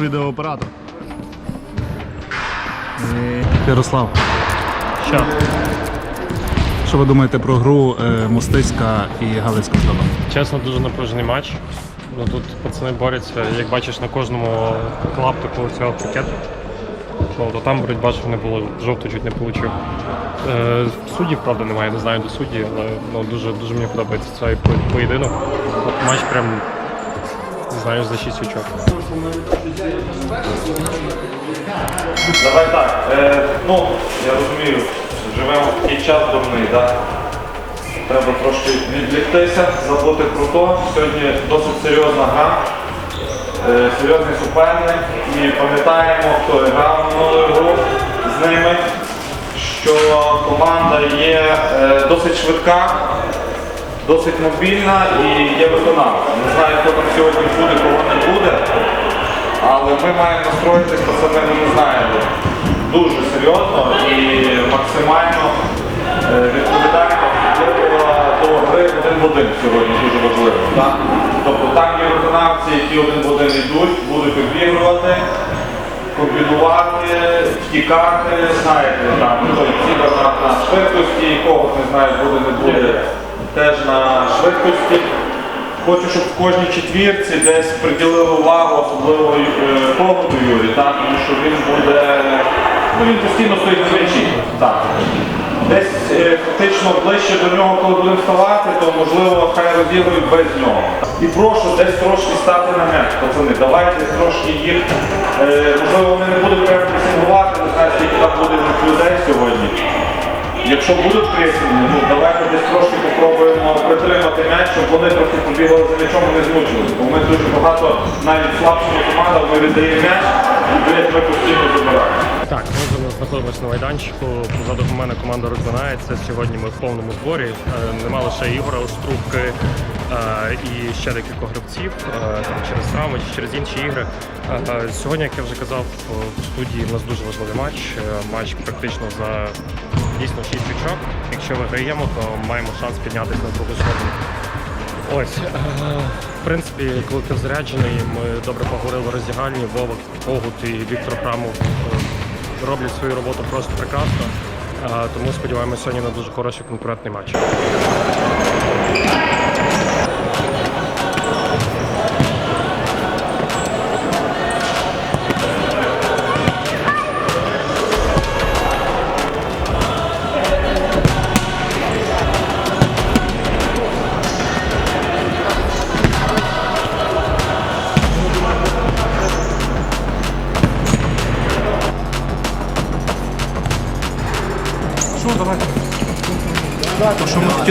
наш відеооператор. Ярослав, Що? що ви думаєте про гру е, Мостиська і Галицька здоба? Чесно, дуже напружений матч. Ну, тут пацани борються, як бачиш, на кожному клаптику цього пакету. Ну, то там боротьба що не було, жовту чуть не отримав. Е, суддів, правда, немає, не знаю до судді, але ну, дуже, дуже мені подобається цей поєдинок. От матч прям, знаю, за 6 очок. Давай так. Е, ну, я розумію, живемо в такий час дурний, да? Треба трошки відвліктися, забути про то. Сьогодні досить серйозна гра, е, серйозний суперник. І пам'ятаємо, хто грав минулу гру з ними, що команда є е, досить швидка, досить мобільна і є виконавця. Не знаю, хто там сьогодні буде, кого не буде. Але ми маємо настроїтися, пацани, ну, не знаю, дуже серйозно і максимально е, відповідально до, гри один в один сьогодні дуже важливо. Так? Тобто там є виконавці, які один в один йдуть, будуть обігрувати, комбінувати, втікати, знаєте, там ну, ці на, швидкості, когось не знаю, буде, не буде, теж на швидкості. Хочу, щоб в кожній четвірці десь приділили увагу, особливо е, Коготу Юрі, так? тому що він буде, ну він постійно стоїть на м'ячі. Десь е, фактично ближче до нього, коли будемо вставати, то можливо хай розігрують без нього. І прошу десь трошки стати на м'яч, пацани. Давайте трошки їх, е, можливо, вони не будуть прямо пресингувати, не знаю, скільки буде людей сьогодні. Якщо будуть пресінги, ну давайте десь трошки м'яч, щоб вони трохи побігали за м'ячом не змучилися. Бо ми дуже багато навіть слабшими командами ми віддаємо м'яч і блядь, ми постійно забираємо. Так, ми вже знаходимося на майданчику. Позаду мене команда розгинається. Сьогодні ми в повному зборі. Е, Нема лише Ігора Острубки е, і ще декілька гравців е, через травми чи через інші ігри. Сьогодні, як я вже казав, в студії у нас дуже важливий матч. Матч практично за дійсно 6 очок. Якщо виграємо, то маємо шанс піднятися на другу сходинку. Ось, е, в принципі, колектив заряджений. Ми добре поговорили в роздягальні. Вова Когут і Віктор Храмов е, роблять свою роботу просто прекрасно. Е, Тому сподіваємося сьогодні на дуже хороший конкурентний матч.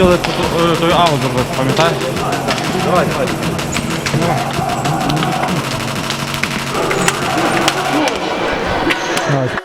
хотіли е, той аву зробити, пам'ятаєш? Давай, давай. Давай.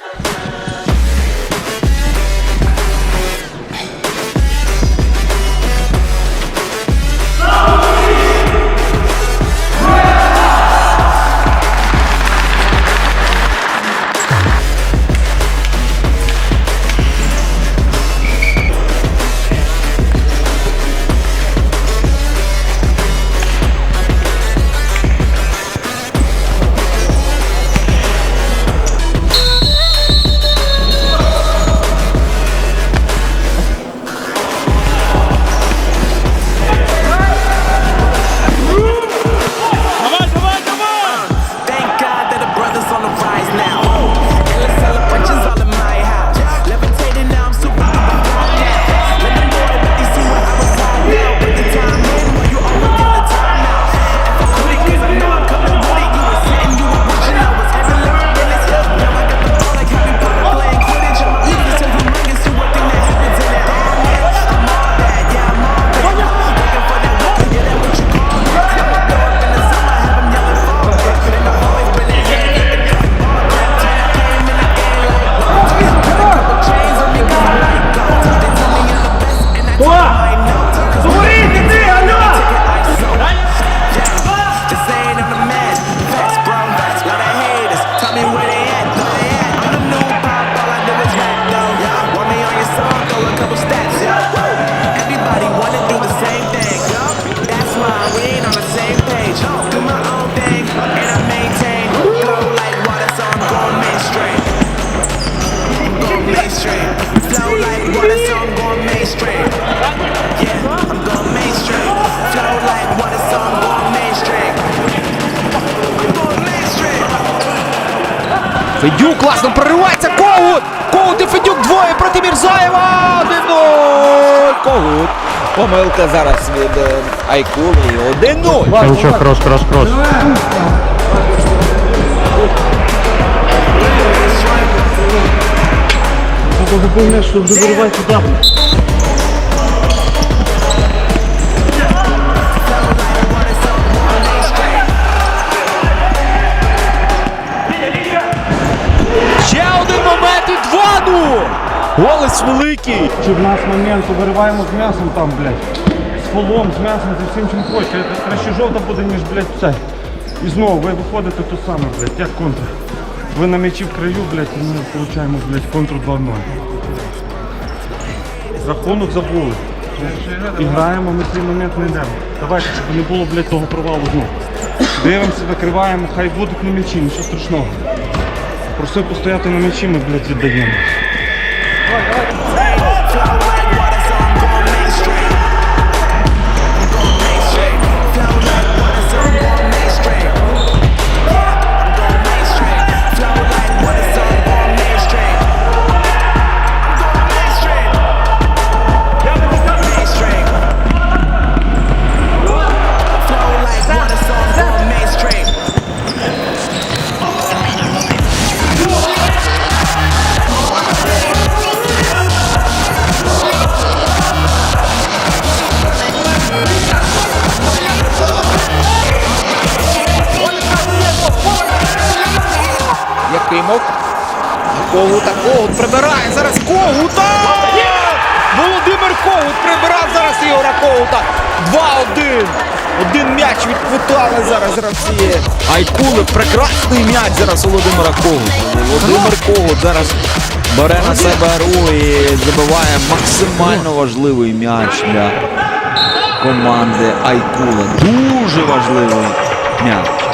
Федюк класно проривається. Когут! Когут і Федюк двоє проти Мірзаєва. 1-0. Когут. Помилка зараз від Айкули. 1-0. Нічого, крос, крос, крос. Ще 2-0. Великий. Чи в нас момент вириваємо з м'ясом там, блядь. З фолом, з м'ясом, зі всім чим хочете. Це краще жовта буде, ніж, блядь, це. І знову ви виходите то саме, блядь, як контр. Ви на м'ячі в краю, блядь, і ми получаємо, блядь, контру 2-0. Рахунок забули. І граємо, ми цей момент не йдемо. Давайте, щоб не було, блядь, того провалу знову. Дивимося, накриваємо, хай будуть на м'ячі, нічого страшного. Просив постояти на м'ячі, ми, блядь, віддаємо. Якимов. Когута, Когут прибирає зараз Когута! Володимир Когут прибирав зараз Ігора Когута. 2-1. Один м'яч відквитали зараз гравці. Айкули, прекрасний м'яч зараз Володимира Когута. Володимир Когут зараз бере на себе гру і забиває максимально важливий м'яч для команди Айкула. Дуже важливий м'яч.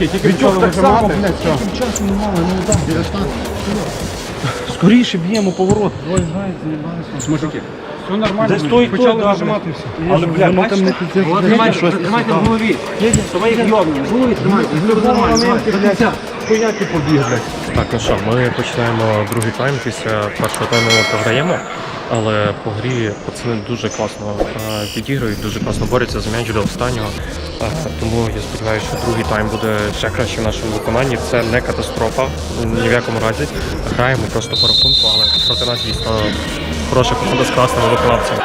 Мужики, тільки так само, блядь, що? часу немає, не дам. Скоріше б'ємо поворот. Ой, знаєте, не бачите. Мужики. Все нормально. Десь той, почали нажимати все. Але, блядь, бачите? Тримайте, тримайте в голові. Що ви їх йобнули. В голові тримайте. В голові тримайте. Хуяки побіг, блядь. Так, ну що, ми починаємо другий тайм. Після першого тайму програємо. Але по грі пацани дуже класно е, відіграють, дуже класно борються за м'яч до останнього. Е, Тому я сподіваюся, що другий тайм буде ще краще в нашому виконанні. Це не катастрофа ні в якому разі. Граємо просто по рахунку, але проти нас дійсно хороша команда з класними виконавцями.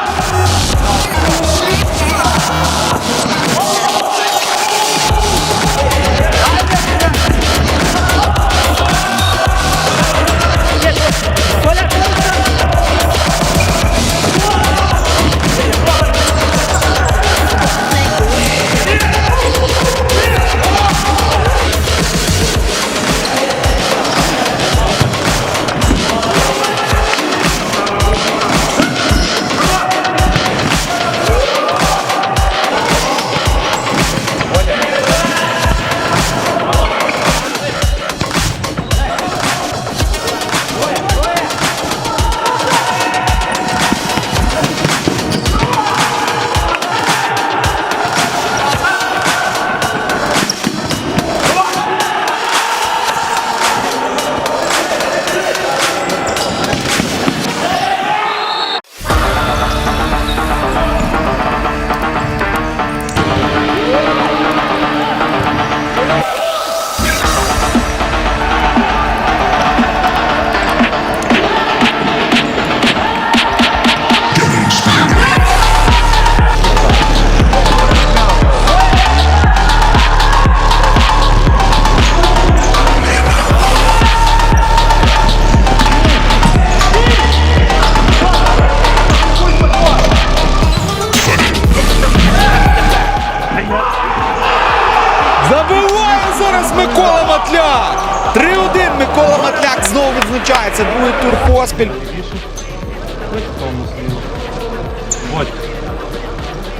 Матляк. 3-1. Микола Матляк знову відзначається. Другий тур поспіль.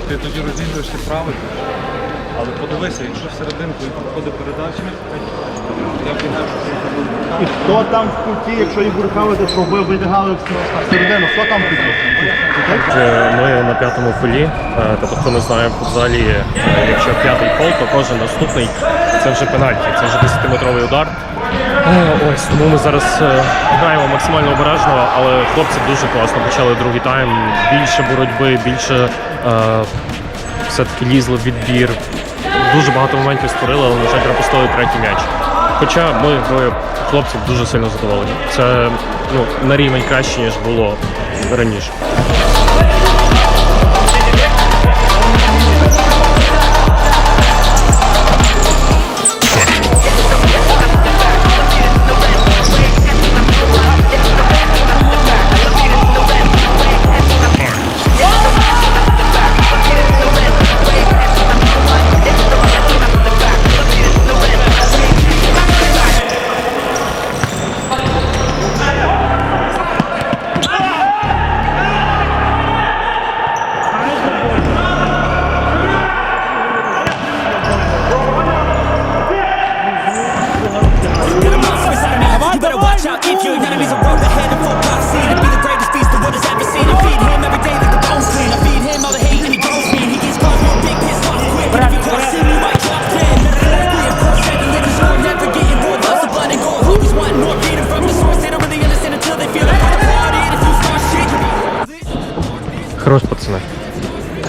Ти тоді розігруєшся правильно. Але подивися, якщо всерединку і проходить передача, я бігаю, І хто там в куті, якщо їх рукавити, щоб ви вибігали середину, хто там в куті? Ми на п'ятому фолі, е, тобто хто не знає в залі, е, якщо п'ятий фол, то кожен наступний це вже пенальті, це вже 10-метровий удар. Е, Ось тому ми зараз е, граємо максимально обережно, але хлопці дуже класно почали другий тайм. Більше боротьби, більше е, все-таки лізли в відбір. Дуже багато моментів створили, але, на жаль, пропустили третій м'яч. Хоча ми двоє хлопців дуже сильно задоволені. Це ну, на рівень краще, ніж було раніше.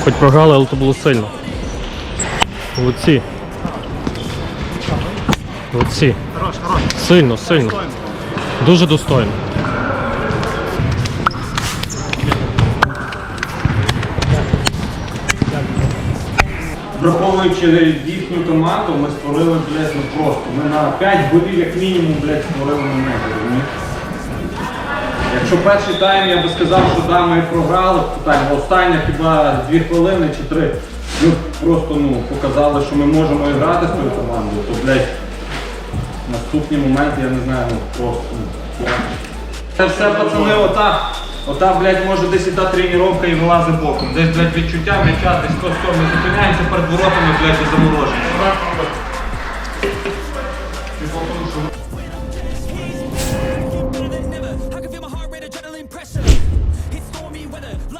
Хоч програли, але то було сильно. Молодці. Молодці. Сильно, сильно. Дуже достойно. Враховуючи їхню команду, ми створили, блядь, ну просто. Ми на 5 голів як мінімум, блядь, створили момент, розумієш? Якщо перший тайм я би сказав, що да, ми програли, то так, остання хіба 2 хвилини чи 3. Ми просто ну, показали, що ми можемо і грати з тою командою, то, блядь, наступні моменти, я не знаю, ну просто. Ну, це все, пацани, ота, ота, блядь, може десь і та тренування і вилазить боком. Десь, блядь, відчуття м'яча, десь то що ми зупиняємося перед воротами, блядь, і заморожені.